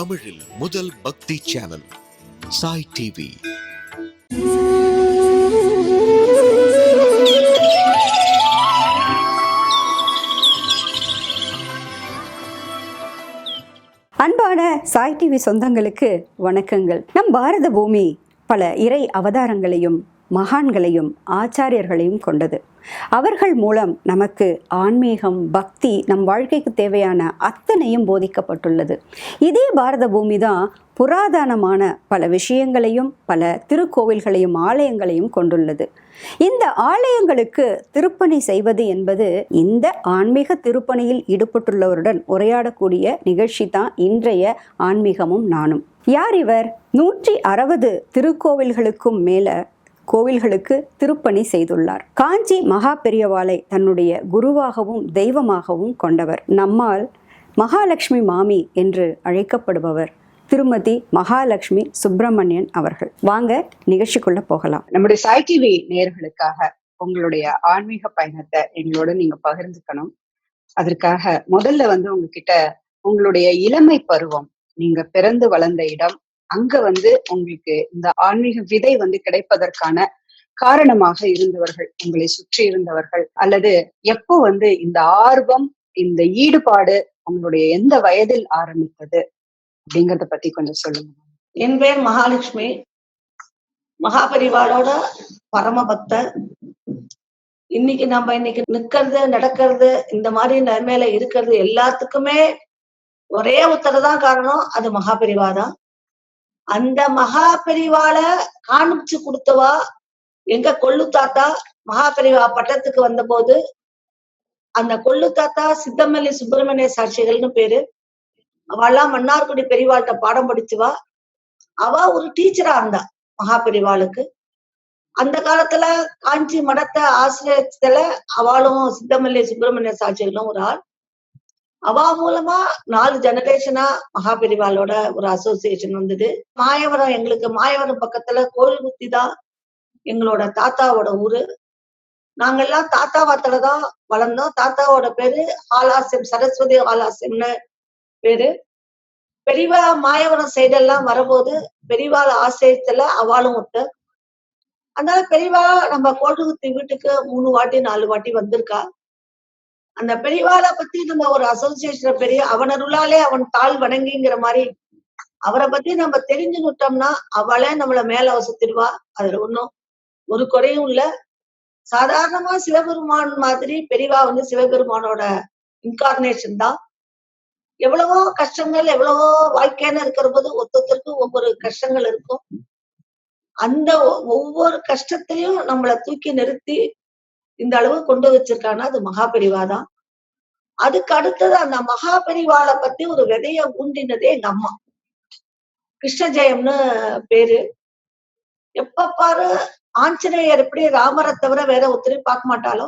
தமிழில் முதல் பக்தி சேனல் சாய் டிவி. அன்பான சாய் டிவி சொந்தங்களுக்கு வணக்கங்கள். நம் பாரத பூமி பல இறை அவதாரங்களையும் மகான்களையும் ஆச்சாரியர்களையும் கொண்டது. அவர்கள் மூலம் நமக்கு ஆன்மீகம் பக்தி நம் வாழ்க்கைக்கு தேவையான அத்தனையும் போதிக்கப்பட்டுள்ளது. இதே பாரத பூமி தான் புராதனமான பல விஷயங்களையும் பல திருக்கோவில்களையும் ஆலயங்களையும் கொண்டுள்ளது. இந்த ஆலயங்களுக்கு திருப்பணி செய்வது என்பது இந்த ஆன்மீக திருப்பணியில் ஈடுபட்டுள்ளவருடன் உரையாடக்கூடிய நிகழ்ச்சி தான் இன்றைய ஆன்மீகமும் நானும். யார் இவர்? நூற்றி அறுபது திருக்கோவில்களுக்கும் மேல கோவில்களுக்கு திருப்பணி செய்துள்ளார். காஞ்சி மகா பெரியவாளை தன்னுடைய குருவாகவும் தெய்வமாகவும் கொண்டவர். நம்மால் மகாலட்சுமி மாமி என்று அழைக்கப்படுபவர் திருமதி மகாலட்சுமி சுப்பிரமணியன் அவர்கள். வாங்க நிகழ்ச்சிக்குள்ள போகலாம். நம்முடைய சாய் டிவி நேயர்களுக்காக உங்களுடைய ஆன்மீக பயணத்தை எங்களோட நீங்க பகிர்ந்துக்கணும். அதற்காக முதல்ல வந்து உங்ககிட்ட உங்களுடைய இளமை பருவம் நீங்க பிறந்து வளர்ந்த இடம் அங்க வந்து உங்களுக்கு இந்த ஆன்மீக விதை வந்து கிடைப்பதற்கான காரணமாக இருந்தவர்கள் உங்களை சுற்றி இருந்தவர்கள் அல்லது எப்போ வந்து இந்த ஆர்வம் இந்த ஈடுபாடு உங்களுடைய எந்த வயதில் ஆரம்பித்தது அப்படிங்கறத பத்தி கொஞ்சம் சொல்லுங்க. என் பேர் மகாலட்சுமி. மகாபரிவாளோட பரம இன்னைக்கு நம்ம இன்னைக்கு நிக்கிறது நடக்கிறது இந்த மாதிரி நிலைமையில இருக்கிறது எல்லாத்துக்குமே ஒரே உத்தரவு தான் காரணம் அது மகாபரிவா தான் அந்த மகா பெரிவால காணிச்சு கொடுத்தவா? எங்க கொள்ளு தாத்தா மகாபரிவா பட்டத்துக்கு வந்தபோது அந்த கொள்ளு தாத்தா சித்தமல்லி சுப்பிரமணிய சாட்சிகள்னு பேரு. அவெல்லாம் மன்னார்குடி பெரியவாள்கிட்ட பாடம் படிச்சுவா. அவ ஒரு டீச்சரா இருந்தா மகாபெரிவாளுக்கு. அந்த காலத்துல காஞ்சி மடத்தை ஆசிரியத்துல அவளும் சித்தமல்லி சுப்பிரமணிய சாட்சிகளும் ஒரு ஆள். அவ மூலமா நாலு ஜெனரேஷனா மகாபெரிவாளோட ஒரு அசோசியேஷன் வந்தது. மாயவரம் எங்களுக்கு மாயவரம் பக்கத்துல கோயில்குத்தி தான் எங்களோட தாத்தாவோட ஊரு. நாங்கெல்லாம் தாத்தா வார்த்தையில தான் வளர்ந்தோம். தாத்தாவோட பேரு ஆலாசியம் சரஸ்வதி ஆலாசியம்னு பேரு. பெரியவா மாயவரம் சைடெல்லாம் வரும்போது பெரியவாள் ஆசிரியத்துல அவளும் ஒட்டு அதனால பெரியவா நம்ம கோட்டுகுத்தி வீட்டுக்கு மூணு வாட்டி நாலு வாட்டி வந்திருக்கா. அந்த பெரியவாளை பத்தி நம்ம ஒரு அசோசியேஷன் பெரிய அவனருளாலே அவன் தாழ் வணங்கிங்கிற மாதிரி அவரை பத்தி நம்ம தெரிஞ்சுக்கிட்டோம்னா அவளே நம்மள மேல வசத்திடுவா அதுல ஒண்ணும் ஒரு குறையும் இல்ல. சாதாரணமா சிவபெருமான் மாதிரி பெரியவா வந்து சிவபெருமானோட இன்கார்னேஷன் தான். எவ்வளவோ கஷ்டங்கள் எவ்வளவோ வாழ்க்கைன்னு இருக்கிற போது ஒருத்தருக்கும் ஒவ்வொரு கஷ்டங்கள் இருக்கும். அந்த ஒவ்வொரு கஷ்டத்தையும் நம்மள தூக்கி நிறுத்தி இந்த அளவு கொண்டு வச்சிருக்கான்னா அது மகாபெரிவா தான் அதுக்கு அடுத்தது அந்த மகாபெரிவாளை பத்தி ஒரு விதைய ஊண்டினதே எங்க அம்மா கிருஷ்ண ஜெயம்னு பேரு. எப்ப பாரு ஆஞ்சநேயர் எப்படி ராமரை தவிர வேற ஒருத்தரையும் பார்க்க மாட்டாலோ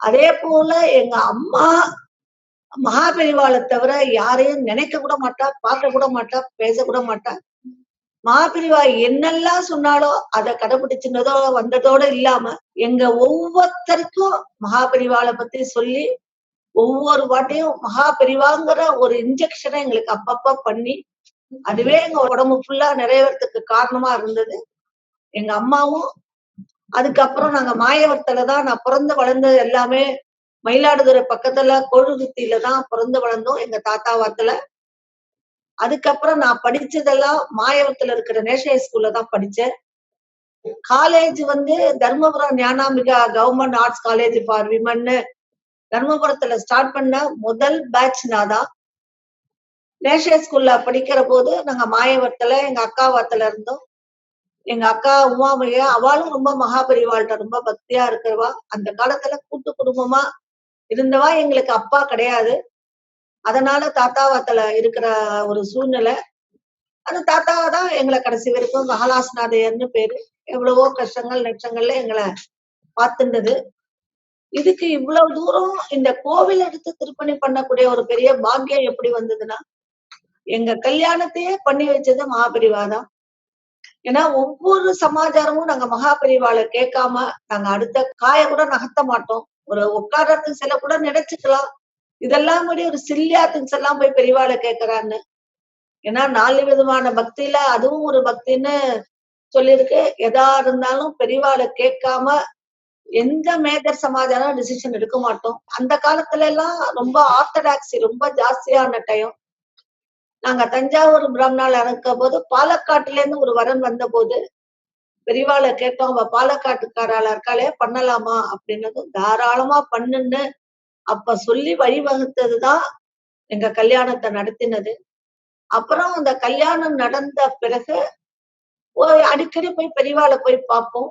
அதே போல எங்க அம்மா மகாபெரிவாளை தவிர யாரையும் நினைக்க கூட மாட்டா பார்க்க கூட மாட்டா பேச கூட மாட்டா. மகாபெரிவா என்னெல்லாம் சொன்னாலோ அதை கடைபிடிச்சுனதோ வந்ததோட இல்லாம எங்க ஒவ்வொருத்தருக்கும் மகாபிரிவாளை பத்தி சொல்லி ஒவ்வொரு வாட்டையும் மகாபிரிவாங்கிற ஒரு இன்ஜெக்ஷனை எங்களுக்கு அப்பப்ப பண்ணி அதுவே எங்க உடம்பு ஃபுல்லா நிறைவேறதுக்கு காரணமா இருந்தது. எங்க அம்மாவும் அதுக்கப்புறம் நாங்க மாயவரத்துல தான் நான் பிறந்து வளர்ந்தது எல்லாமே மயிலாடுதுறை பக்கத்துல கோழுகுத்தியில தான் பிறந்து வளர்ந்தோம். எங்க தாத்தா வாத்துல அதுக்கப்புறம் நான் படிச்சதெல்லாம் மாயவரத்துல இருக்கிற நேஷனல் ஸ்கூல்ல தான் படிச்சேன். காலேஜ் வந்து Dharmapuram Gnanambika government arts college for விமன்னு தர்மபுரத்துல ஸ்டார்ட் பண்ண முதல் பேட்ச் நான் தான் நேஷனல் ஸ்கூல்ல படிக்கிற போது நாங்க மாயவரத்துல எங்க அக்கா வாத்துல இருந்தோம். எங்க அக்கா உமாமையா அவளும் ரொம்ப மகாபரிவாள்கிட்ட ரொம்ப பக்தியா இருக்கிறவா. அந்த காலத்துல கூட்டு குடும்பமா இருந்தவா. எங்களுக்கு அப்பா கிடையாது. அதனால தாத்தாவத்துல இருக்கிற ஒரு சூழ்நிலை. அந்த தாத்தாவை தான் எங்களை கடைசி வரைக்கும் மகாலாசநாதையர்னு பேரு. எவ்வளவோ கஷ்டங்கள் நஷ்டங்கள்ல எங்களை பார்த்துட்டது இதுக்கு இவ்வளவு தூரம் இந்த கோவில் எடுத்து திருப்பணி பண்ணக்கூடிய ஒரு பெரிய பாக்கியம் எப்படி வந்ததுன்னா எங்க கல்யாணத்தையே பண்ணி வச்சது மகாபரிவா தான் ஏன்னா ஒவ்வொரு சமாச்சாரமும் நாங்க மகாபிரிவால கேட்காம நாங்க அடுத்த காய கூட நகர்த்த மாட்டோம். ஒரு உட்கார்றதுக்கு சில கூட நினைச்சுக்கலாம். இதெல்லாம் முடி ஒரு சில்லியா திங்ஸ் எல்லாம் போய் பெரியவாளை கேட்கறான்னு ஏன்னா நாலு விதமான பக்தியில அதுவும் ஒரு பக்தின்னு சொல்லியிருக்கு. எதா இருந்தாலும் பெரியவாளை கேட்காம எந்த மேஜர் சமாஜான டிசிஷன் எடுக்க மாட்டோம். அந்த காலத்துல எல்லாம் ரொம்ப ஆர்த்தடாக்சி ரொம்ப ஜாஸ்தியான டைம் நாங்க தஞ்சாவூர் பிராமணால இறக்க போது பாலக்காட்டுல இருந்து ஒரு வரன் வந்த போது பெரியவாளை கேட்டோம் அவ பாலக்காட்டுக்காரால இருக்காளே? பண்ணலாமா? அப்படின்னதும் தாராளமா பண்ணுன்னு அப்ப சொல்லி வழிவகுத்ததுதான் எங்க கல்யாணத்தை நடத்தினது. அப்புறம் அந்த கல்யாணம் நடந்த பிறகு அடிக்கடி போய் பெரியவாளை போய் பார்ப்போம்.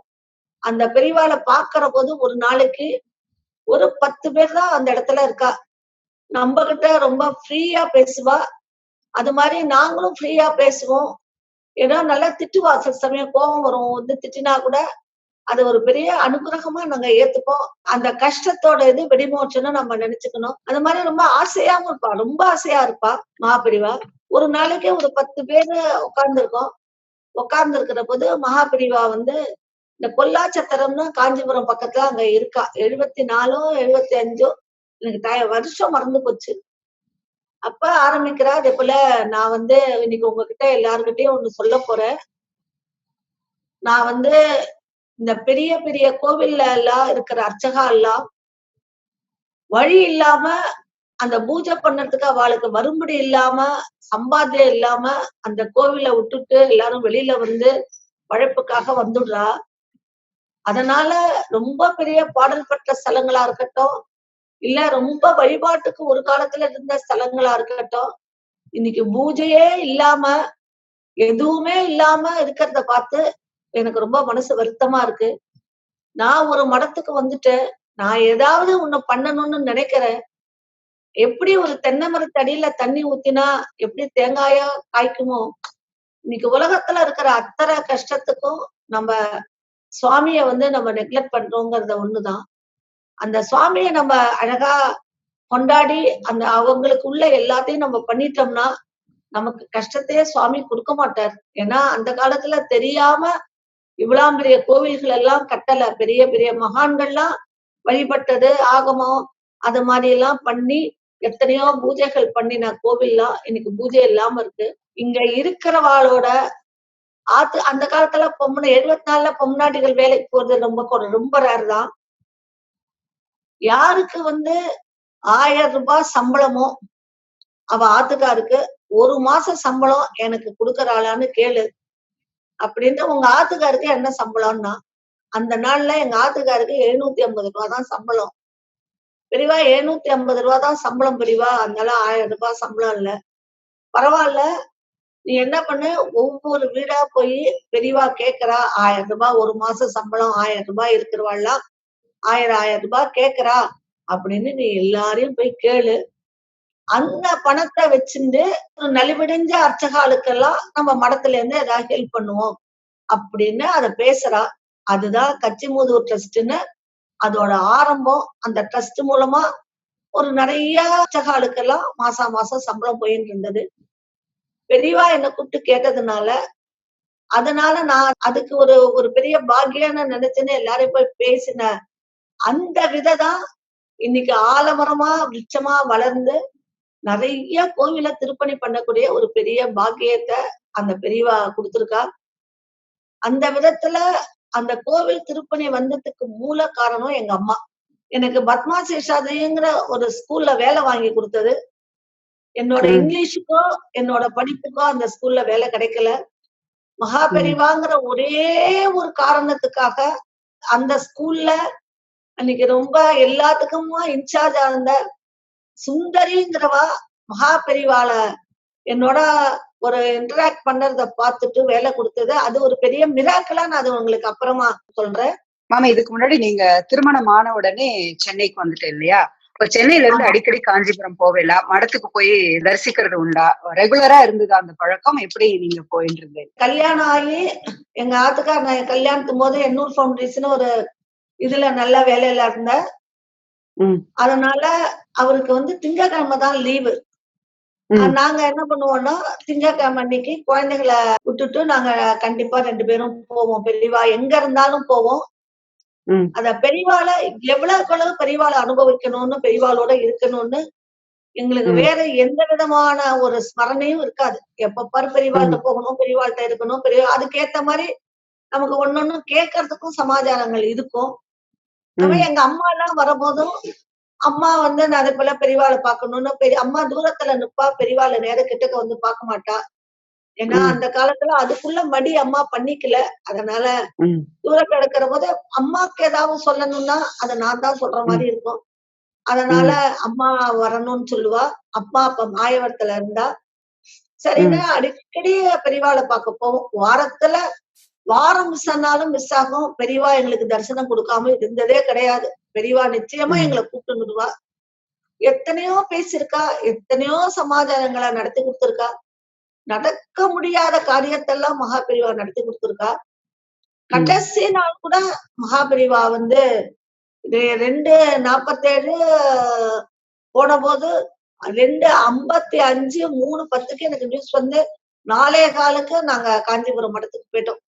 அந்த பெரியவாளை பாக்குற போது ஒரு நாளைக்கு ஒரு பத்து பேர் தான் அந்த இடத்துல இருக்கா. நம்ம கிட்ட ரொம்ப ஃப்ரீயா பேசுவா. அது மாதிரி நாங்களும் ஃப்ரீயா பேசுவோம். ஏன்னா நல்லா திட்டுவா சில சமயம் கோபம் வரும். வந்து திட்டினா கூட அது ஒரு பெரிய அனுகிரகமா நாங்க ஏத்துப்போம். அந்த கஷ்டத்தோட இது வெடிமோச்சனும் நம்ம நினைச்சுக்கணும். அந்த மாதிரி ரொம்ப ஆசையாவும் இருப்பா. ரொம்ப ஆசையா இருப்பா மகாபிரிவா. ஒரு நாளைக்கு ஒரு பத்து பேரு உட்கார்ந்துருக்கோம். உட்கார்ந்து இருக்கிற போது மகாபிரிவா வந்து இந்த பொல்லாச்சத்திரம்னு காஞ்சிபுரம் பக்கத்துல அங்க இருக்கா. எழுபத்தி நாலோ எழுபத்தி அஞ்சோ எனக்கு தய வருஷம் மறந்து போச்சு. அப்ப ஆரம்பிக்கிறா அதே போல நான் வந்து இன்னைக்கு உங்ககிட்ட எல்லாருக்கிட்டையும் ஒண்ணு சொல்ல போறேன். நான் வந்து இந்த பெரிய பெரிய கோவில்ல எல்லாம் இருக்கிற அர்ச்சகா எல்லாம் வழி இல்லாம அந்த பூஜை பண்றதுக்கு அவளுக்கு வரும்படி இல்லாம சம்பாத்தியம் இல்லாம அந்த கோவில விட்டுட்டு எல்லாரும் வெளியில வந்து பழைப்புக்காக வந்துடுறா. அதனால ரொம்ப பெரிய பாடல் பெற்ற ஸ்தலங்களா இருக்கட்டும் இல்ல ரொம்ப வழிபாட்டுக்கு ஒரு காலத்துல இருந்த ஸ்தலங்களா இருக்கட்டும் இன்னைக்கு பூஜையே இல்லாம எதுவுமே இல்லாம இருக்கிறத பார்த்து எனக்கு ரொம்ப மனசு வருத்தமா இருக்கு. நான் ஒரு மடத்துக்கு வந்துட்டேன் நான் ஏதாவது ஒண்ணு பண்ணணும்னு நினைக்கிறேன். எப்படி ஒரு தென்னை மரத்தடியில தண்ணி ஊத்தினா எப்படி தேங்காயா காய்க்குமோ? இன்னைக்கு உலகத்துல இருக்கிற அத்தனை கஷ்டத்துக்கும் நம்ம சுவாமிய வந்து நம்ம நெக்லெக்ட் பண்றோங்கிறத ஒண்ணுதான். அந்த சுவாமிய நம்ம அழகா கொண்டாடி அந்த அவங்களுக்கு உள்ள எல்லாத்தையும் நம்ம பண்ணிட்டோம்னா நமக்கு கஷ்டத்தையே சுவாமி கொடுக்க மாட்டார். ஏன்னா அந்த காலத்துல தெரியாம இவ்வளவு பெரிய கோவில்கள் எல்லாம் கட்டல. பெரிய பெரிய மகான்கள்லாம் வழிபட்டது ஆகமம் அது மாதிரி எல்லாம் பண்ணி எத்தனையோ பூஜைகள் பண்ணின கோவில்லாம் இன்னைக்கு பூஜை இல்லாம இருக்கு. இங்க இருக்கிறவாளோட ஆத்து அந்த காலத்துல பொம்முன எழுபத்தி நாலுல பொம்னாட்டிகள் வேலைக்கு போறது ரொம்ப ரொம்ப ரேர் தான். யாருக்கு வந்து ஆயிரம் ரூபாய் சம்பளமோ அவ ஆத்துக்காருக்கு ஒரு மாசம் சம்பளம் எனக்கு கொடுக்கறாளான்னு கேளு. அப்படின்னு உங்க ஆத்துக்காருக்கு என்ன சம்பளம்னா அந்த நாள்ல எங்க ஆத்துக்காருக்கு எழுநூத்தி ஐம்பது ரூபா தான் சம்பளம். பெரியவா எழுநூத்தி ஐம்பது ரூபா தான் சம்பளம் பெரியவா அதனால ஆயிரம் ரூபாய் சம்பளம் இல்ல. பரவாயில்ல. நீ என்ன பண்ணு? ஒவ்வொரு வீடா போய் பெரியவா கேக்குறா ஆயிரம் ரூபாய் ஒரு மாசம் சம்பளம் ஆயிரம் ரூபாய் இருக்கிறவாள்லாம் ஆயிரம் ஆயிரம் ரூபாய் கேக்குறா அப்படின்னு நீ எல்லாரையும் போய் கேளு. அந்த பணத்தை வச்சுட்டு நலிவடைஞ்ச அர்ச்சகாலுக்கெல்லாம் நம்ம மடத்துல இருந்து ஏதாவது ஹெல்ப் பண்ணுவோம் அப்படின்னு அத பேசுறா. அதுதான் கச்சிமூதூர் ட்ரஸ்ட்னு அதோட ஆரம்பம். அந்த ட்ரஸ்ட் மூலமா ஒரு நிறைய அர்ச்சகாலுக்கெல்லாம் மாசா மாசம் சம்பளம் போயிட்டு இருந்தது. பெரியவா என்னை கூப்பிட்டு கேட்டதுனால அதனால நான் அதுக்கு ஒரு ஒரு பெரிய பாக்கியான நினைச்சுன்னு எல்லாரையும் போய் பேசின அந்த விதை தான் இன்னைக்கு ஆலமரமா விருட்சமா வளர்ந்து நிறைய கோவில திருப்பணி பண்ணக்கூடிய ஒரு பெரிய பாக்கியத்தை அந்த பெரியவா கொடுத்திருக்கா. அந்த விதத்துல அந்த கோவில் திருப்பணி வந்ததுக்கு மூல காரணம் எங்க அம்மா. எனக்கு பத்மா சேஷாதிங்கிற ஒரு ஸ்கூல்ல வேலை வாங்கி கொடுத்தது. என்னோட. இங்கிலீஷுக்கோ என்னோட படிப்புக்கோ அந்த ஸ்கூல்ல வேலை கிடைக்கல. மகா பெரிவாங்கிற ஒரே ஒரு காரணத்துக்காக அந்த ஸ்கூல்ல அன்னைக்கு ரொம்ப எல்லாத்துக்குமா இன்சார்ஜ் இருந்த சுந்தரிங்கிறவா மகா பெரிவாள என்னோட ஒரு இன்டராக்ட் பண்றத பார்த்துட்டு வேலை கொடுத்தது. அது ஒரு பெரிய மிராக்கலா நான் அது உங்களுக்கு அப்புறமா சொல்றேன். மாமா இதுக்கு முன்னாடி நீங்க திருமணம் ஆன உடனே சென்னைக்கு வந்துட்டேன் இல்லையா? இப்ப சென்னையில இருந்து. அடிக்கடி காஞ்சிபுரம் போவேலா? மடத்துக்கு போய் தரிசிக்கிறது உண்டா? ரெகுலரா இருந்தது அந்த பழக்கம்? எப்படி நீங்க போயிட்டு இருந்தீங்க கல்யாணம் ஆகி எங்க ஆத்துக்கார் நான் கல்யாணத்தும் போது எண்ணூர் ஃபவுண்டேஷன் ஒரு இதுல நல்ல வேலையில இருந்தேன். அதனால அவருக்கு வந்து திங்கட்கிழமை தான் லீவு. நாங்க என்ன பண்ணுவோம்னா திங்கட்கிழமை அன்னைக்கு குழந்தைகளை விட்டுட்டு நாங்க கண்டிப்பா ரெண்டு பேரும் போவோம். பெரியவா எங்க இருந்தாலும் போவோம். அத பெரியவாளை எவ்வளவுக்கு எவ்வளவு பெரியவாளை அனுபவிக்கணும்னு பெரியவாளோட இருக்கணும்னு எங்களுக்கு. வேற எந்த விதமான ஒரு ஸ்மரணையும் இருக்காது. எப்ப பாரு பெரியவாள்கிட்ட போகணும் பெரியவாள்கிட்ட இருக்கணும் பெரிய அதுக்கேத்த மாதிரி நமக்கு ஒன்னொன்னு கேட்கறதுக்கும் சமாச்சாரங்கள் இருக்கும். ம். எங்க அம்மா எல்லாம் வரும்போதும் அம்மா வந்து நான் அதே போல பெரியவாளை பார்க்கணும்னு பெரிய அம்மா தூரத்துல நிப்பா பெரியவாளை நேர கிட்டக்க வந்து பார்க்க மாட்டா. ஏன்னா. அந்த காலத்துல அதுக்குள்ள மடி அம்மா பண்ணிக்கல. அதனால. தூரத்துல இருக்கிற போது அம்மாக்கு ஏதாவது சொல்லணும்னா அதை நான் தான் சொல்ற மாதிரி இருக்கும். அதனால அம்மா வரணும்னு சொல்லுவா. அப்பா அப்ப மாயவரத்துல இருந்தா. சரின்னு அடிக்கடி பெரியவாளை பார்க்க போவோம். வாரத்துல வாரம் மிஸ் ஆனாலும் மிஸ் ஆகும். பெரியவா எங்களுக்கு தரிசனம் கொடுக்காம இருந்ததே கிடையாது. பெரியவா நிச்சயமா. எங்களை கூப்பிட்டு விடுவா எத்தனையோ பேசியிருக்கா. எத்தனையோ சமாச்சாரங்களை நடத்தி கொடுத்திருக்கா. நடக்க முடியாத காரியத்தெல்லாம் மகா பெரியவா நடத்தி கொடுத்திருக்கா. கடைசி நாள் கூட மகா பெரியவா வந்து ரெண்டு நாப்பத்தேழு போன போது ரெண்டு ஐம்பத்தி அஞ்சு மூணு பத்துக்கு எனக்கு நியூஸ் வந்து நாலே காலுக்கு நாங்க காஞ்சிபுரம் மடத்துக்கு போயிட்டோம்.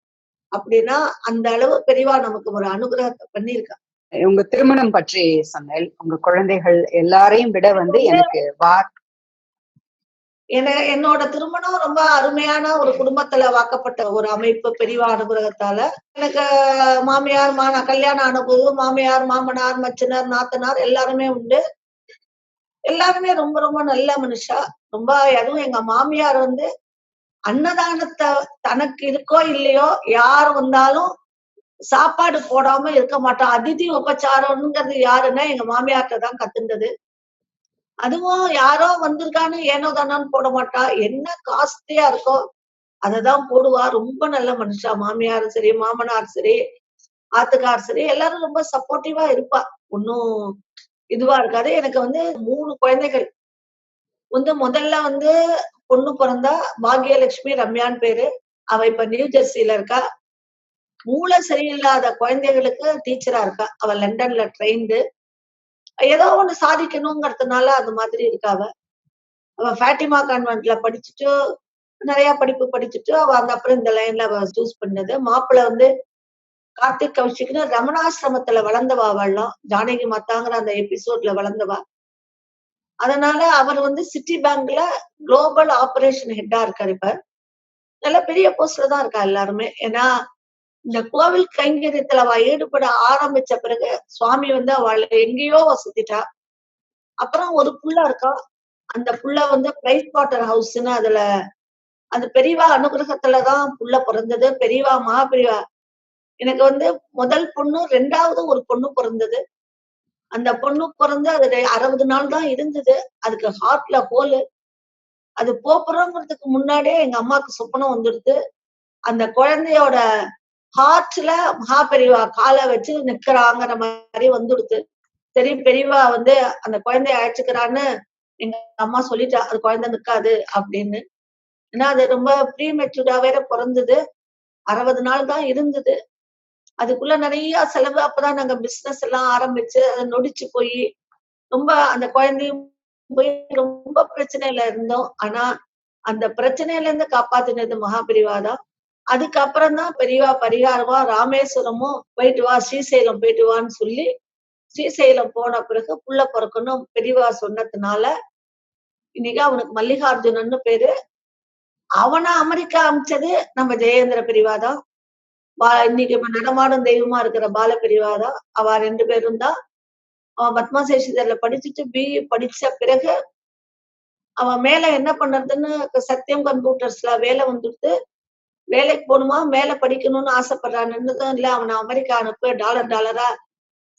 அப்படின்னா அந்த அளவு பெரியவா நமக்கு ஒரு அனுகிரகத்தை பண்ணியிருக்கா. உங்க திருமணம் பற்றி சொன்னேன். உங்க குழந்தைகள் எல்லாரையும் விட வந்து எனக்கு வா என என்னோட திருமணம் ரொம்ப அருமையான ஒரு குடும்பத்துல வாக்கப்பட்ட ஒரு அமைப்பு பெரியவா அனுகிரகத்தால. எனக்கு மாமியார் மா கல்யாணம் போது மாமியார் மாமனார் மச்சினர் நாத்தனார் எல்லாருமே உண்டு. எல்லாருமே ரொம்ப ரொம்ப நல்ல மனுஷா. ரொம்ப அதுவும் எங்க மாமியார் வந்து அன்னதானத்தை தனக்கு இருக்கோ இல்லையோ யார் வந்தாலும் சாப்பாடு போடாம இருக்க மாட்டோம் அதிதி உபச்சாரம்ங்கிறது யாருன்னா எங்க மாமியார்கிட்ட தான் கத்துண்டது அதுவும் யாரோ வந்திருக்கான்னு ஏனோ தானோன்னு போட மாட்டா. என்ன காஸ்ட்லியா இருக்கோ அததான் போடுவா. ரொம்ப நல்ல மனுஷா. மாமியாரும் சரி மாமனார் சரி ஆத்துக்கார் சரி எல்லாரும் ரொம்ப சப்போர்ட்டிவா இருப்பா. ஒன்னும் இதுவா இருக்காது. எனக்கு வந்து மூணு குழந்தைகள். வந்து முதல்ல வந்து பொண்ணு பிறந்தா பாக்யலட்சுமி ரம்யான்னு பேரு. அவ இப்ப நியூ ஜெர்சில இருக்கா. மூளை சரியில்லாத குழந்தைகளுக்கு டீச்சரா இருக்கா. அவ லண்டன்ல ட்ரெயின்டு. ஏதோ ஒண்ணு சாதிக்கணுங்கிறதுனால அது மாதிரி இருக்கா அவ. அவ ஃபேட்டிமா கான்வென்ட்ல படிச்சுட்டு நிறைய படிப்பு படிச்சுட்டு அவ அந்த அப்புறம் இந்த லைன்ல அவ சூஸ் பண்ணது. மாப்பிள்ளை வந்து கார்த்திக் கௌஷிக்னு ரமணாசிரமத்துல வளர்ந்தவா அவள்லாம். ஜானகி மாத்தாங்கிற அந்த எபிசோட்ல வளர்ந்தவா. அதனால அவர் வந்து சிட்டி பேங்க்ல குளோபல் ஆபரேஷன் ஹெட்டா இருக்காரு இப்ப. நல்ல பெரிய போஸ்ட்ல தான் இருக்கா எல்லாருமே. ஏன்னா இந்த கோவில் கைங்கரியத்துல அவ ஈடுபட ஆரம்பிச்ச பிறகு சுவாமி வந்து அவளை எங்கேயோ வசதிட்டா அப்புறம் ஒரு புள்ள இருக்கா? அந்த புள்ள வந்து பிரைஸ் வாட்டர் ஹவுஸ்ன்னு அதுல அந்த பெரியவா அனுகிரகத்துலதான் புள்ள பிறந்தது. பெரியவா மகா பெரியவா எனக்கு வந்து முதல் பொண்ணு ரெண்டாவது ஒரு பொண்ணு பிறந்தது. அந்த பொண்ணு பிறந்து அது அறுபது நாள் தான் இருந்தது. அதுக்கு ஹார்ட்ல ஹோலு அது போப்புறோங்கிறதுக்கு முன்னாடியே எங்க அம்மாவுக்கு சொப்பனம் வந்துடுது. அந்த குழந்தையோட ஹார்ட்ல மகா பெரியவா காலை வச்சு நிக்கிறாங்கிற மாதிரி வந்துடுது. சரி பெரியவா வந்து அந்த குழந்தைய அழைச்சுக்கிறான்னு எங்க அம்மா சொல்லிட்டா அது குழந்தை நிக்காது அப்படின்னு. ஏன்னா அது ரொம்ப ப்ரீ மெச்சூர்டா வேற பிறந்தது. அறுபது நாள் தான் இருந்தது. அதுக்குள்ள நிறைய செலவு. அப்பதான் நாங்க பிசினஸ் எல்லாம் ஆரம்பிச்சு அதை நொடிச்சு போய் ரொம்ப அந்த குழந்தையும் போய் ரொம்ப பிரச்சனையில இருந்தோம். ஆனா அந்த பிரச்சனையில இருந்து காப்பாத்தினது மகாபெரிவா தான். அதுக்கப்புறம் தான் பெரியவா பரிகாரமா ராமேஸ்வரமும் போயிட்டு வா ஸ்ரீசைலம் போயிட்டு வான்னு சொல்லி ஸ்ரீசைலம் போன பிறகு புள்ள பிறக்கணும் பெரியவா சொன்னதுனால இன்னைக்கு அவனுக்கு மல்லிகார்ஜுனன்னு பேரு. அவனை அமெரிக்கா அமிச்சது நம்ம ஜெயேந்திர பிரிவா தான். பா- இன்னைக்கு இப்ப நடமாடும் தெய்வமா இருக்கிற பால தான் அவ ரெண்டு பேரும் தான். அவன் பத்மாசேஷிதர்ல படிச்சுட்டு பிஇ படிச்ச பிறகு அவன் மேல என்ன பண்றதுன்னு சத்தியம் கம்ப்யூட்டர்ஸ்ல வேலை வந்துட்டு வேலைக்கு போகணுமா? மேல படிக்கணும்னு ஆசைப்படுறான்னுதான் இல்ல அவனை அமெரிக்கா அனுப்பு டாலர் டாலரா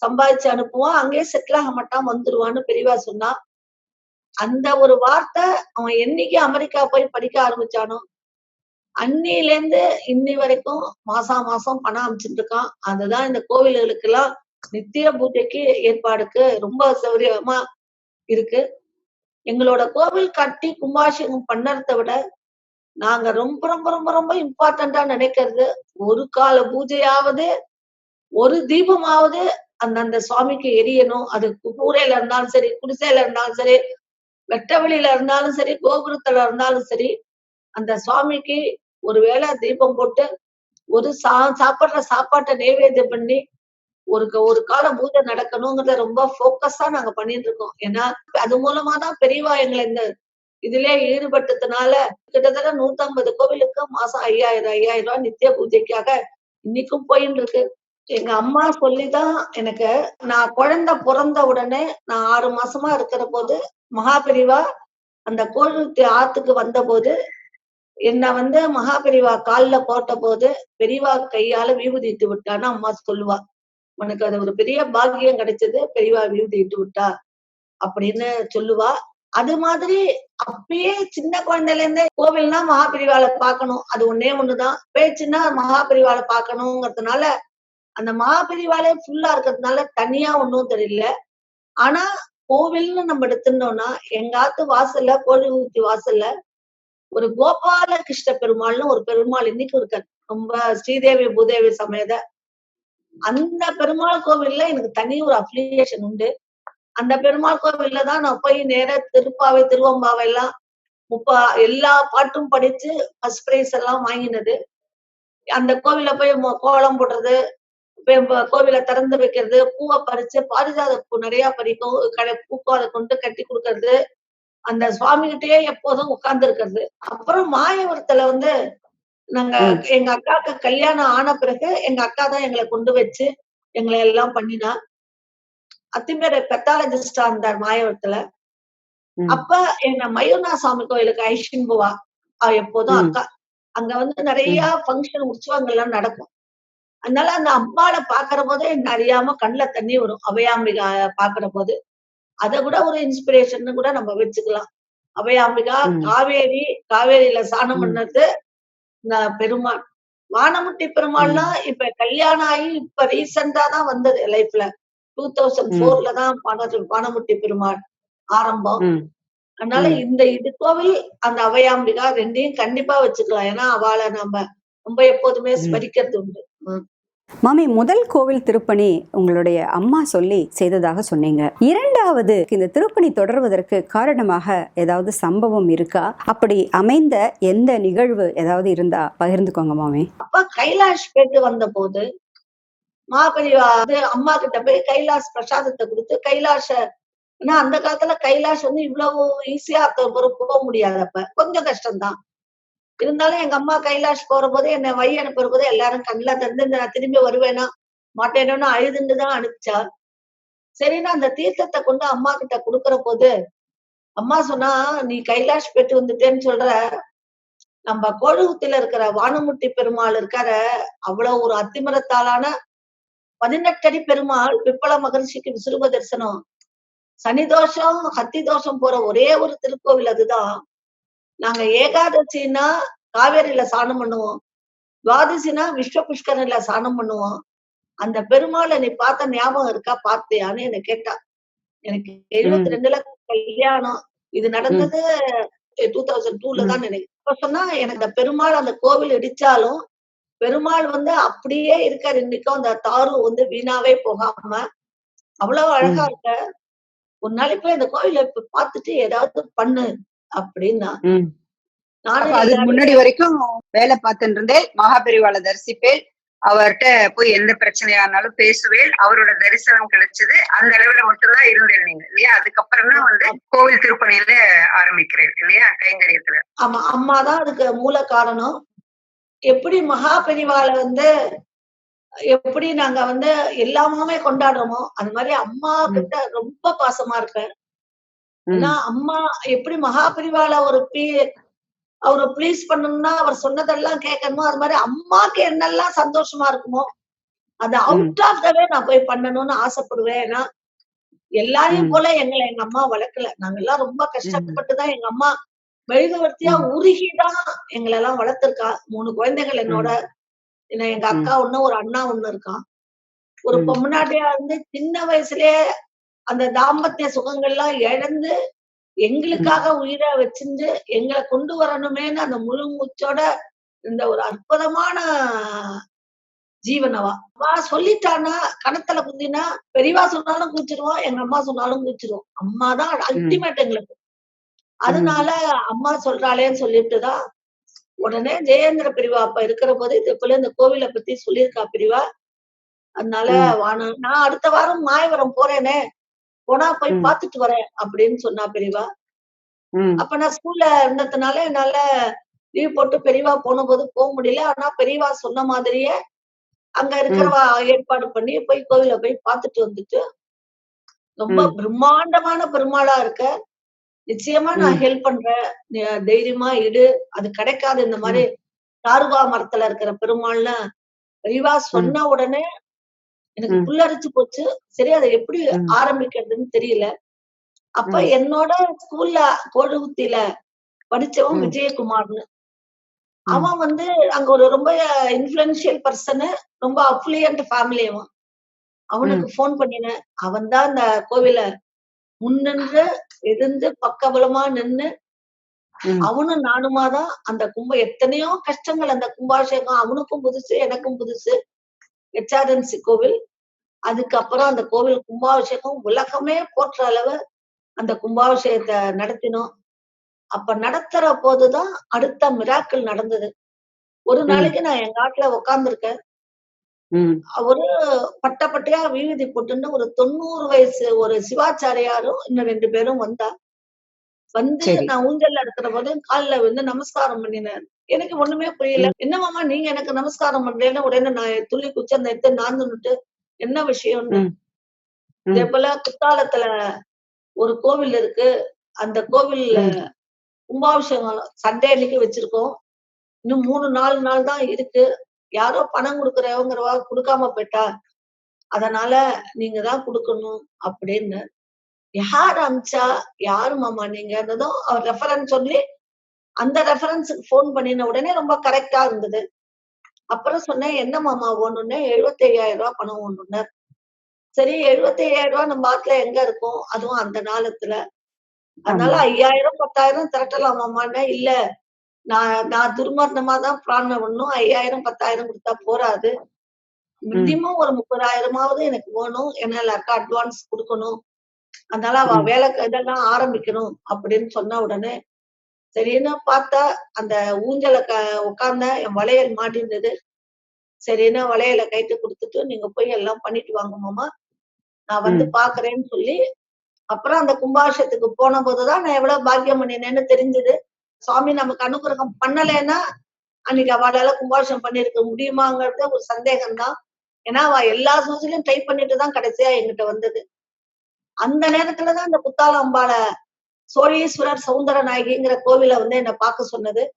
சம்பாதிச்சு அனுப்புவான். அங்கேயே செட்டில் ஆக மாட்டான் வந்துருவான்னு பெரியவா சொன்னான் அந்த ஒரு வார்த்தை அவன் என்னைக்கு அமெரிக்கா போய் படிக்க ஆரம்பிச்சானோ? அன்னையில இருந்து இன்னை வரைக்கும் மாசா மாசம் பணம் அனுப்பிச்சுட்டு இருக்கான். அதுதான் இந்த கோவில்களுக்கு எல்லாம் நித்திய பூஜைக்கு ஏற்பாடுக்கு ரொம்ப சௌரியமா இருக்கு. எங்களோட கோவில் கட்டி கும்பாபிஷேகம் பண்ணறதை விட நாங்க ரொம்ப ரொம்ப ரொம்ப ரொம்ப இம்பார்ட்டண்டா நினைக்கிறது ஒரு கால பூஜையாவது ஒரு தீபமாவது அந்தந்த சுவாமிக்கு எரியணும். அது கூரையில இருந்தாலும் சரி குடிசையில இருந்தாலும் சரி வெட்ட வெளியில இருந்தாலும் சரி கோபுரத்துல இருந்தாலும் சரி அந்த சுவாமிக்கு ஒருவேளை தீபம் போட்டு ஒரு சா சாப்பிடுற சாப்பாட்டை நைவேத்தியம் பண்ணி ஒரு க- ஒரு கால பூஜை நடக்கணுங்கிறத ரொம்ப ஃபோக்கஸா நாங்க பண்ணிட்டு இருக்கோம். ஏன்னா அது மூலமா தான் பெரியவா எங்களை இந்த இதுலயே ஈடுபட்டதுனால கிட்டத்தட்ட நூத்தம்பது கோவிலுக்கு மாசம் ஐயாயிரம் ஐயாயிரம் ரூபாய் நித்திய பூஜைக்காக இன்னைக்கும் போயின்னு இருக்கு. எங்க அம்மா சொல்லிதான் எனக்கு நான் குழந்தை பிறந்த உடனே நான் ஆறு மாசமா இருக்கிற போது மகாபெரிவா அந்த கோவில் ஆத்துக்கு வந்த போது என்ன வந்து மகாபெரிவா கால்ல போட்ட போது பெரியவா கையால விபூதிட்டு விட்டான்னு அம்மா சொல்லுவா. உனக்கு அது ஒரு பெரிய பாக்கியம் கிடைச்சது பெரியவா விபூதிட்டு விட்டா அப்படின்னு சொல்லுவா. அது மாதிரி அப்பயே சின்ன குழந்தையில இருந்தே கோவில்னா மகாபெரிவாளை பார்க்கணும். அது ஒன்னே ஒண்ணுதான். பேச்சுன்னா மகாபெரிவாளை பார்க்கணுங்கிறதுனால அந்த மகாபெரிவாலே ஃபுல்லா இருக்கிறதுனால தனியா ஒண்ணும் தெரியல. ஆனா கோவில்னு நம்ம எடுத்துட்டோம்னா எங்காத்து வாசல்ல கோழி ஊத்தி வாசல்ல ஒரு கோபால கிருஷ்ண பெருமாள்னு ஒரு பெருமாள் இன்னைக்கு இருக்காரு. ரொம்ப ஸ்ரீதேவி பூதேவி சமேத. அந்த பெருமாள் கோவில்ல எனக்கு தனி ஒரு அப்ளிகேஷன் உண்டு. அந்த பெருமாள் கோவில்ல தான் நான் போய் நேரா திருப்பாவை திருவம்பாவை எல்லாம் முப்பா எல்லா பாட்டும் படிச்சு ஃபர்ஸ்ட் பிரைஸ் எல்லாம் வாங்கினது. அந்த கோவில்ல போய் கோலம் போடுறது இப்ப கோவிலை திறந்து வைக்கிறது பூவை பறிச்சு பாரிஜாத பூ நிறைய பறிக்கும் கடை பூக்கோ அதை கொண்டு கட்டி கொடுக்கறது. அந்த சுவாமி கிட்டயே எப்போதும் உட்கார்ந்து இருக்கிறது அப்புறம் மாயவரத்துல வந்து நாங்க. எங்க அக்காக்கு கல்யாணம் ஆன பிறகு எங்க அக்கா தான் எங்களை கொண்டு வச்சு எங்களை எல்லாம் பண்ணினா. அத்திமேர பெத்தாலஜிஸ்டா இருந்தார் மாயவரத்துல. அப்ப என்ன மயூனா சாமி கோயிலுக்கு ஐஷின் போவா அவ எப்போதும். அக்கா. அங்க வந்து நிறைய ஃபங்க்ஷன் உற்சவங்கள் எல்லாம் நடக்கும். அதனால அந்த அம்பாளை பாக்குற போதே என்ன அறியாம கண்ணுல தண்ணி வரும். அபயாம்பிகா பாக்குற போது. அதை கூட ஒரு இன்ஸ்பிரேஷன் கூட நம்ம வச்சுக்கலாம் அபயாம்பிகா. காவேரி காவேரியில சாணம். பண்ணது பெருமாள் வானமுட்டி பெருமாள்னா இப்ப கல்யாணம் ஆகி இப்ப ரீசெண்டா தான் வந்தது லைஃப்ல டூ தௌசண்ட். போர்ல தான் வான- வானமுட்டி பெருமாள் ஆரம்பம். அதனால. இந்த இது கோவில் அந்த அபயாம்பிகா ரெண்டையும் கண்டிப்பா வச்சுக்கலாம் ஏன்னா அவளை நம்ம ரொம்ப எப்போதுமே. ஸ்மரிக்கிறது உண்டு மாமி முதல் கோவில் திருப்பணி உங்களுடைய அம்மா சொல்லி செய்ததாக சொன்னீங்க. இரண்டாவது இந்த திருப்பணி தொடர்வதற்கு காரணமாக ஏதாவது சம்பவம் இருக்கா? அப்படி அமைந்த எந்த நிகழ்வு ஏதாவது இருந்தா பகிர்ந்துக்கோங்க மாமி. அப்ப கைலாஷ் போயிட்டு வந்த போது மாபெரிவா வந்து அம்மா கிட்ட போய் கைலாஷ் பிரசாதத்தை கொடுத்து கைலாஷ ஏன்னா அந்த காலத்துல கைலாஷ் வந்து இவ்வளவு ஈஸியா போக முடியாதப்ப கொஞ்சம் கஷ்டம்தான். இருந்தாலும் எங்க அம்மா கைலாஷ் போற போது என்னை வழி அனுப்புற போது எல்லாரும் கண்ணில் தந்து நான் திரும்பி வருவேனா? மாட்டேனோன்னு அழுதுண்டுதான் அனுப்பிச்சா. சரின்னா அந்த தீர்த்தத்தை கொண்டு அம்மா கிட்ட கொடுக்கற போது அம்மா சொன்னா நீ கைலாஷ் பெற்று வந்துட்டேன்னு சொல்ற. நம்ம கோழுகுத்தில இருக்கிற வானமுட்டி பெருமாள் இருக்கிற அவ்வளவு ஒரு அத்திமரத்தாலான பதினெட்டடி பெருமாள் பிப்பள மகரிஷிக்கு விசுருப தரிசனம். சனி தோஷம் ஹத்தி தோஷம் போற ஒரே ஒரு திருக்கோவில் அதுதான். நாங்க ஏகாதசினா காவேரியில சாணம் பண்ணுவோம். துவாதசினா விஸ்வ புஷ்கரில சாணம் பண்ணுவோம். அந்த பெருமாளை நீ பார்த்த ஞாபகம் இருக்கா? பார்த்தியான்னு என்ன கேட்டா. எனக்கு எழுபத்தி ரெண்டுல கல்யாணம். இது நடந்தது டூ தௌசண்ட் டூல தான் நினைக்கிறேன். சொன்னா எனக்கு அந்த பெருமாள் அந்த கோவில் இடிச்சாலும் பெருமாள் வந்து அப்படியே இருக்காரு. இன்னைக்கும் அந்த தாரு வந்து வீணாவே போகாம அவ்வளவு அழகா இருக்க ஒரு நாளைக்கு போய் அந்த கோவிலை இப்ப பார்த்துட்டு ஏதாவது பண்ணு. அப்படின்னா அதுக்கு முன்னாடி வரைக்கும் வேலை பார்த்துட்டு இருந்தேன். மகாபெரிவாளை தரிசிப்பேன். அவர்கிட்ட போய் எந்த பிரச்சனையா இருந்தாலும் பேசுவேன். அவரோட தரிசனம் கிடைச்சது. அந்த அளவுல மட்டும்தான் இருந்தேன் நீங்க இல்லையா? அதுக்கப்புறம் தான் வந்து கோவில் திருப்பணியில ஆரம்பிக்கிறேன் இல்லையா? கைங்கரியத்துல. ஆமா அம்மாதான் அதுக்கு மூல காரணம். எப்படி மகா பெரிவாளை வந்து எப்படி நாங்க வந்து எல்லாமே கொண்டாடுறோமோ அது மாதிரி அம்மா கிட்ட ரொம்ப பாசமா இருப்பேன். ஏன்னா அம்மா எப்படி மகா பெரிவாளை ஒரு பீ அவரை ப்ளீஸ் பண்ணணும்னா அவர் சொன்னதெல்லாம் கேட்கணுமோ அது மாதிரி அம்மாக்கு என்னெல்லாம் சந்தோஷமா இருக்குமோ அது அவுட் ஆஃப் த வே நான் போய் பண்ணணும்னு ஆசைப்படுவேன். ஏன்னா எல்லாரையும். போல எங்களை எங்க அம்மா வளர்க்கல. நாங்க எல்லாம் ரொம்ப கஷ்டப்பட்டு தான் எங்க அம்மா மெழுகுவர்த்தியா உருகிதான் எங்களை எல்லாம் வளர்த்திருக்கா. மூணு குழந்தைகள் என்னோட. என்ன எங்க அக்கா ஒண்ணு ஒரு அண்ணா ஒண்ணு இருக்கான். ஒரு ம். பொம்னாட்டியா இருந்து சின்ன வயசுலயே அந்த தாம்பத்திய சுகங்கள்லாம் இழந்து எங்களுக்காக உயிரை வச்சிருந்து எங்களை கொண்டு வரணுமேன்னு அந்த முழு மூச்சோட இந்த ஒரு அற்புதமான ஜீவனவா. அம்மா சொல்லிட்டானா கணத்துல குந்தினா பெரியவா சொன்னாலும் கூச்சிருவோம் எங்க அம்மா சொன்னாலும் கூச்சிருவோம் அம்மா தான் அல்டிமேட் எங்களுக்கு. அதனால அம்மா சொல்றாளேன்னு சொல்லிட்டுதான் உடனே ஜெயேந்திர பிரிவா அப்ப இருக்கிற போது இது போல இந்த கோவிலை பத்தி சொல்லியிருக்கா பிரிவா அதனால. வான நான் அடுத்த வாரம் மாயவரம் போறேனே போனா போய் ம். பார்த்துட்டு வரேன் அப்படின்னு சொன்னா பெரியவா. அப்ப நான் ஸ்கூல்ல இருந்ததுனால என்னால லீவ் போட்டு பெரியவா போன போது போக முடியல. ஆனா பெரியவா சொன்ன மாதிரியே அங்க இருக்கிறவா ஏற்பாடு பண்ணி போய் கோவில போய் பார்த்துட்டு வந்துட்டு ரொம்ப. பிரம்மாண்டமான பெருமாளா இருக்க. நிச்சயமா நான். ஹெல்ப் பண்றேன். தைரியமா இடு அது கிடைக்காது. இந்த மாதிரி தாருவா மரத்துல இருக்கிற பெருமாள்னு பெரியவா சொன்ன உடனே எனக்கு ம். புல்லரிச்சு போச்சு சரி அதை எப்படி. ஆரம்பிக்கிறதுன்னு தெரியல அப்ப. என்னோட ஸ்கூல்ல கோழுகுத்தில படிச்சவன். விஜயகுமார்னு. அவன் வந்து அங்க ஒரு ரொம்ப இன்ஃபுளுன்ஷியல் பர்சனு ரொம்ப அஃப்ளூயன்ட் ஃபேமிலி அவன் அவனுக்கு ஃபோன் பண்ணினேன் அவன் தான் அந்த கோவில முன்னின்று இருந்து பக்கபலமா நின்னு. அவனும் நானுமா தான் அந்த கும்ப எத்தனையோ கஷ்டங்கள் அந்த கும்பாபிஷேகம் அவனுக்கும் புதுசு எனக்கும் புதுசு ஹெச்ஆர்என்சி கோவில் அதுக்கப்புறம் அந்த கோவில் கும்பாபிஷேகம் உலகமே போற்ற அளவு அந்த கும்பாபிஷேகத்தை நடத்தினோம் அப்ப நடத்துற போதுதான் அடுத்த மிராக்கள் நடந்தது ஒரு. நாளைக்கு நான் எங்க ஆட்டுல உட்கார்ந்துருக்கேன் ம். அவரு பட்ட பட்டையா விபூதி போட்டுன்னு ஒரு தொண்ணூறு வயசு ஒரு சிவாச்சாரியாரும் இன்னும் ரெண்டு பேரும் வந்தா வந்து. நான் ஊஞ்சல்ல இருக்கிற போது கால்ல வந்து நமஸ்காரம் பண்ணினேன் எனக்கு ஒண்ணுமே புரியல. என்ன மாமா நீங்க எனக்கு நமஸ்காரம் பண்றேன்னு உடனே நான் துள்ளி குச்சி அந்த எடுத்து நாந்துன்னுட்டு என்ன விஷயம்னு. இதே போல குத்தாலத்துல ஒரு கோவில் இருக்கு. அந்த கோவில்ல. கும்பாபிஷேகம் சண்டே அன்னைக்கு வச்சிருக்கோம். இன்னும் மூணு நாலு நாள் தான் இருக்கு. யாரோ பணம் கொடுக்குறவங்கிறவா கொடுக்காம போயிட்டா அதனால நீங்க தான் கொடுக்கணும் அப்படின்னு யார் அமிச்சா? யாரு மாமா நீங்கன்றதும் அவர் ரெஃபரன்ஸ் சொல்லி அந்த ரெஃபரன்ஸுக்கு ஃபோன் பண்ணின உடனே ரொம்ப கரெக்டா இருந்தது. அப்புறம் சொன்னேன் என்ன மாமா ஒண்ணுன்னு எழுபத்தி ஐயாயிரம் ரூபாய் பணம் ஒண்ணுன்னு சரி எழுபத்தி ஐயாயிரம் ரூபாய் நம்ம ஆத்துல எங்க இருக்கும்? அதுவும் அந்த காலத்துல அதனால. ஐயாயிரம் பத்தாயிரம் திரட்டலாமான்னு இல்ல நான் நான் துர்மரணமா தான் பிராணம் பண்ணும் ஐயாயிரம் பத்தாயிரம் கொடுத்தா போராது மினிமம் ஒரு முப்பதாயிரமாவது எனக்கு வேணும். ஏன்னா எல்லாருக்கும் அட்வான்ஸ் கொடுக்கணும். அதனால அவ. வேலை இதெல்லாம் ஆரம்பிக்கணும் அப்படின்னு சொன்ன உடனே சரின்னு பார்த்தா அந்த ஊஞ்சல க உட்கார்ந்த என் வளையல் மாட்டிருந்தது. சரின்னு வளையல கைட்டு கொடுத்துட்டு நீங்க போய் எல்லாம் பண்ணிட்டு வாங்க மாமா. நான் வந்து. பாக்குறேன்னு சொல்லி அப்புறம் அந்த கும்பாபிஷேகத்துக்கு போன போதுதான் நான் எவ்வளவு பாக்கியம் பண்ணினேன்னு தெரிஞ்சது. சுவாமி நமக்கு அனுகிரகம் பண்ணலைன்னா அன்னைக்கு அவளால கும்பாபிஷேகம் பண்ணிருக்க முடியுமாங்கிறது ஒரு சந்தேகம் தான். ஏன்னா அவ எல்லா சூழ்ச்சிலையும் ட்ரை பண்ணிட்டு தான் கடைசியா எங்கிட்ட வந்தது. அந்த நேரத்துலதான் அந்த குத்தால அம்பாள சோழீஸ்வரர் சவுந்தர நாயகிங்கிற கோவில வந்து என்ன பார்க்க சொன்னது.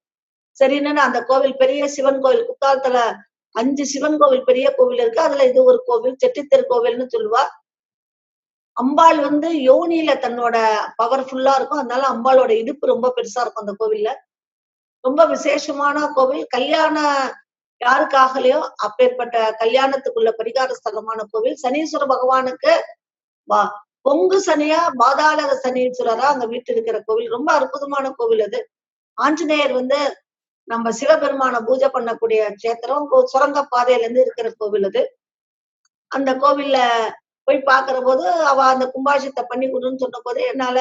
சரின்னு அந்த கோவில் பெரிய சிவன் கோவில் குத்தாலத்துல அஞ்சு சிவன் கோவில் பெரிய கோவில் இருக்கு. அதுல இது ஒரு கோவில் செட்டித்தர் கோவில்னு சொல்லுவா. அம்பாள் வந்து யோனியில தன்னோட பவர்ஃபுல்லா இருக்கும். அதனால அம்பாளோட இடுப்பு ரொம்ப பெருசா இருக்கும் அந்த கோவில்ல. ரொம்ப விசேஷமான கோவில். கல்யாண யாருக்காகலையோ அப்பேற்பட்ட கல்யாணத்துக்குள்ள பரிகார ஸ்தலமான கோவில். சனீஸ்வர பகவானுக்கு வா பொங்கு சனியா பாதாள சொல்றாரா அங்க வீட்டு இருக்கிற கோவில். ரொம்ப அற்புதமான கோவில் அது. ஆஞ்சநேயர் வந்து நம்ம சிவபெருமான பூஜை பண்ணக்கூடிய கஷேத்திரம் சுரங்க பாதையில இருந்து இருக்கிற கோவில் அது. அந்த கோவில்ல போய் பாக்குற போது அவ அந்த கும்பாஷத்தை பண்ணி கொடுன்னு சொன்ன போது என்னால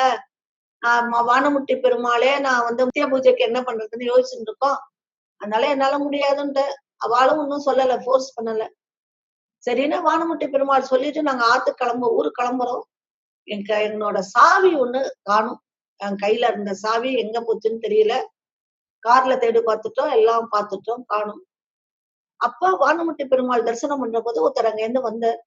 வானமுட்டி பெருமாளே நான் வந்து முத்திய பூஜைக்கு என்ன பண்றதுன்னு யோசிச்சுட்டு இருக்கோம். அதனால என்னால முடியாதுன்ட்டு. அவளும் ஒன்னும் சொல்லல ஃபோர்ஸ் பண்ணல. சரின்னு வானமுட்டி பெருமாள் சொல்லிட்டு நாங்க ஆத்து கிளம்ப ஊரு கிளம்புறோம். என் என்னோட சாவி ஒண்ணு காணும். என் கையில இருந்த சாவி எங்க போச்சுன்னு தெரியல. கார்ல தேடி பார்த்துட்டோம் எல்லாம் பார்த்துட்டோம் காணும். அப்ப வானமுட்டி பெருமாள் தரிசனம் பண்ற போது ஒருத்தர் அங்க இருந்து வந்தார்.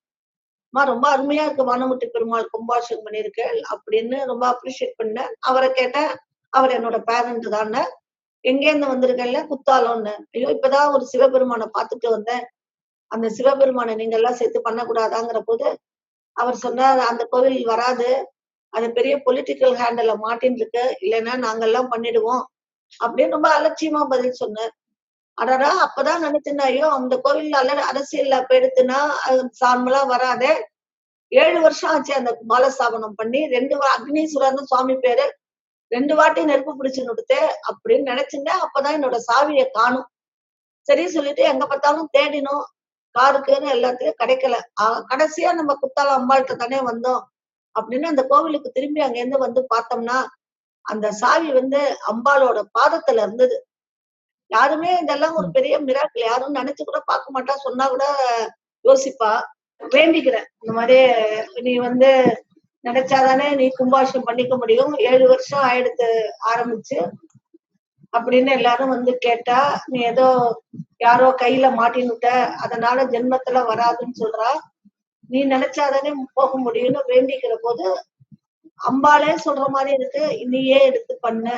அம்மா ரொம்ப அருமையா இருக்கு வானமுட்டி பெருமாள் கும்பாபிஷேகம் பண்ணிருக்கேன் அப்படின்னு ரொம்ப அப்ரிஷியேட் பண்ணேன். அவரை கேட்டேன் அவர் என்னோட பேரண்ட் தானே எங்க இருந்து வந்திருக்கேன்ல ஐயோ இப்பதான் ஒரு சிவபெருமானை பார்த்துட்டு வந்தேன். அந்த சிவபெருமானை நீங்க எல்லாம் சேர்த்து பண்ணக்கூடாதாங்கிற போது அவர் சொன்னார் அந்த கோவில் வராது. அது பெரிய பொலிட்டிக்கல் ஹேண்டில் மாட்டின்னு இருக்கு இல்லைன்னா நாங்கெல்லாம் பண்ணிடுவோம். அப்படின்னு ரொம்ப அலட்சியமா பதில் சொன்னார். அடரா அப்பதான் நினைச்சேன் ஐயோ அந்த கோவில்ல அல்ல அரசியல்ல போயிடுத்துன்னா அது சார்மலா வராதே. ஏழு வருஷம் ஆச்சு அந்த பாலஸ்தாபனம் பண்ணி ரெண்டு வா அக்னீஸ்வரர்னு சுவாமி பேரு ரெண்டு வாட்டி நெருப்பு பிடிச்சு நுடுத்து அப்படின்னு நினைச்சிருந்தேன். அப்பதான் என்னோட சாவியை காணும். சரி சொல்லிட்டு எங்க பார்த்தாலும் தேடினோம். காருக்குன்னு எல்லாத்துலயும் கிடைக்கல. கடைசியா நம்ம குத்தால அம்பாள்கிட்ட தானே வந்தோம். அப்படின்னு அந்த கோவிலுக்கு திரும்பி அங்க இருந்து வந்து பார்த்தோம்னா அந்த சாவி வந்து அம்பாளோட பாதத்துல இருந்தது. யாருமே இதெல்லாம் ஒரு பெரிய மிராக்கள் யாரும் நினைச்சு கூட பார்க்க மாட்டா. சொன்னா கூட யோசிப்பா. வேண்டிக்கிறேன். இந்த மாதிரி நீ வந்து நினைச்சாதானே நீ கும்பாஷம் பண்ணிக்க முடியும். ஏழு வருஷம் ஆயிடுத்து ஆரம்பிச்சு அப்படின்னு எல்லாரும் வந்து கேட்டா நீ ஏதோ யாரோ கையில மாட்டினுட்ட அதனால ஜென்மத்துல வராதுன்னு சொல்றா. நீ நினைச்சாதானே போக முடியும்னு வேண்டிக்கிற போது அம்பாளே சொல்ற மாதிரி இருக்கு நீயே எடுத்து பண்ணு.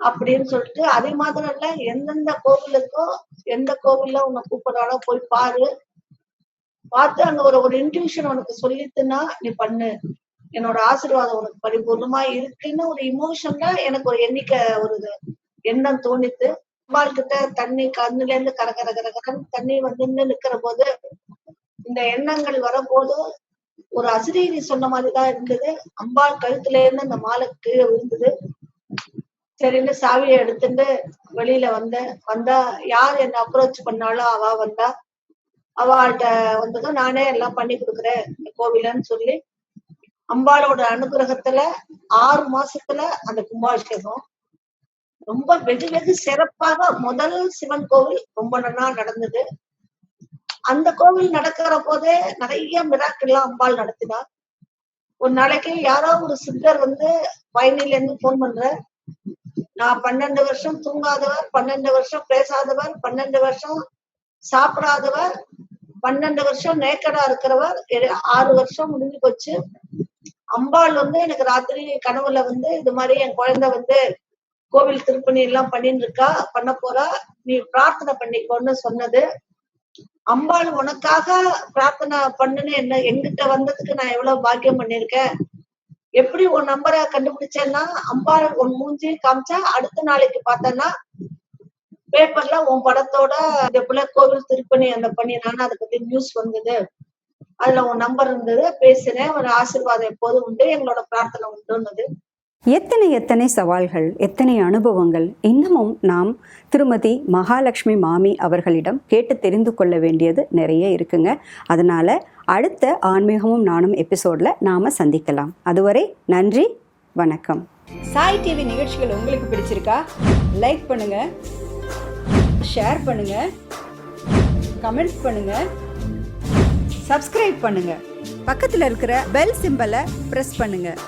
அப்படின்னு சொல்லிட்டு அதே மாத்திரம் இல்ல எந்தெந்த கோவிலுக்கோ எந்த கோவில்ல உன்னை கூப்பிடுறாலோ போய் பாரு. பார்த்து அங்க ஒரு ஒரு இன்ட்யூஷன் உனக்கு சொல்லித்துன்னா நீ பண்ணு. என்னோட ஆசீர்வாதம் உனக்கு பரிபூர்ணமா இருக்குன்னு ஒரு இமோஷன்ல எனக்கு ஒரு எண்ணிக்கை ஒரு இது. எண்ணம் தோணித்து அம்பாள் கிட்ட தண்ணி கண்ணுல இருந்து கர கர தண்ணி வந்து நிக்கிற போது இந்த எண்ணங்கள் வரும்போது ஒரு அசிரீரி சொன்ன மாதிரிதான் இருந்தது அம்பாள் கழுத்துல இருந்து அந்த மாலை கீழே விழுந்தது. சரின்னு சாவியை எடுத்துட்டு வெளியில வந்தேன் வந்தா யார் என்ன அப்ரோச் பண்ணாலும் அவ வந்தா. அவள்கிட்ட வந்ததும் நானே எல்லாம் பண்ணி கொடுக்குறேன் இந்த கோவிலன்னு சொல்லி அம்பாளோட அனுகிரகத்துல ஆறு மாசத்துல அந்த கும்பாபிஷேகம். ரொம்ப வெகு வெகு சிறப்பாக முதல் சிவன் கோவில் ரொம்ப நல்லா நடந்தது. அந்த கோவில் நடக்கிற போதே நிறைய மிராக்கள்லாம் அம்பாள் நடத்தினார். ஒரு நாளைக்கு யாரோ ஒரு சித்தர் வந்து பயணில இருந்து போன் பண்ற நான் பன்னெண்டு வருஷம் தூங்காதவர் பன்னெண்டு வருஷம் பேசாதவர் பன்னெண்டு வருஷம் சாப்பிடாதவர் பன்னெண்டு வருஷம் நேக்கடா இருக்கிறவர் ஆறு வருஷம் முடிஞ்சு போச்சு. அம்பாள் வந்து எனக்கு ராத்திரி கனவுல வந்து இது மாதிரி என் குழந்தை வந்து கோவில் திருப்பணி எல்லாம் பண்ணிட்டு இருக்கா பண்ண போறா? நீ பிரார்த்தனை பண்ணிக்கோன்னு சொன்னது. அம்பாள் உனக்காக பிரார்த்தனை பண்ணுன்னு என்ன எங்கிட்ட வந்ததுக்கு நான் எவ்வளவு பாக்கியம் பண்ணிருக்கேன் எப்படி உன் நம்பரை கண்டுபிடிச்சேன்னா அம்பாள் உன் மூஞ்சி காமிச்சா அடுத்த நாளைக்கு பார்த்தேன்னா பேப்பர்ல உன் படத்தோட இந்த போல கோவில் திருப்பணி அந்த பண்ணினான்னு அதை பத்தி நியூஸ் வந்தது. அதுல உன் நம்பர் இருந்தது. பேசினேன். ஒரு ஆசீர்வாதம் எப்போதும் உண்டு. எங்களோட பிரார்த்தனை உண்டுன்னது. எத்தனை எத்தனை சவால்கள் எத்தனை அனுபவங்கள் இன்னமும் நாம் திருமதி மகாலட்சுமி மாமி அவர்களிடம் கேட்டு தெரிந்து கொள்ள வேண்டியது நிறைய இருக்குங்க. அதனால அடுத்த ஆன்மீகமும் நானும் எபிசோட்ல நாம சந்திக்கலாம். அதுவரை நன்றி வணக்கம். சாய் டிவி நிகழ்ச்சிகள் உங்களுக்கு பிடிச்சிருக்கா? லைக் பண்ணுங்க ஷேர் பண்ணுங்க கமெண்ட்ஸ் பண்ணுங்க சப்ஸ்கிரைப் பண்ணுங்க. பக்கத்தில் இருக்கிற பெல் சிம்பலை ப்ரெஸ் பண்ணுங்கள்